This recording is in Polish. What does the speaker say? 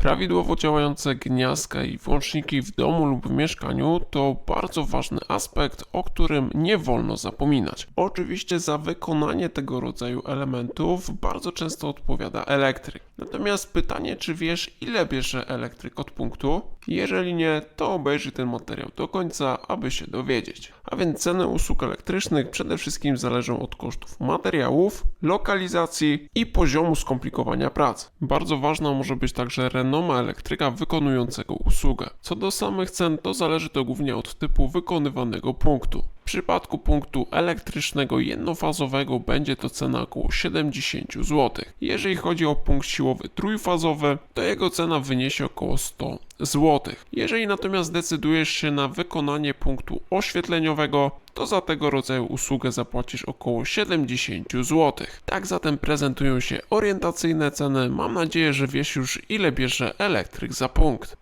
Prawidłowo działające gniazdka i włączniki w domu lub w mieszkaniu to bardzo ważny aspekt, o którym nie wolno zapominać. Oczywiście za wykonanie tego rodzaju elementów bardzo często odpowiada elektryk. Natomiast pytanie, czy wiesz, ile bierze elektryk od punktu? Jeżeli nie, to obejrzyj ten materiał do końca, aby się dowiedzieć. A więc ceny usług elektrycznych przede wszystkim zależą od kosztów materiałów, lokalizacji i poziomu skomplikowania pracy. Bardzo ważna może być także renoma elektryka wykonującego usługę. Co do samych cen, to zależy to głównie od typu wykonywanego punktu. W przypadku punktu elektrycznego jednofazowego będzie to cena około 70 zł. Jeżeli chodzi o punkt siłowy trójfazowy, to jego cena wyniesie około 100 zł. Jeżeli natomiast decydujesz się na wykonanie punktu oświetleniowego, to za tego rodzaju usługę zapłacisz około 70 zł. Tak zatem prezentują się orientacyjne ceny. Mam nadzieję, że wiesz już ile bierze elektryk za punkt.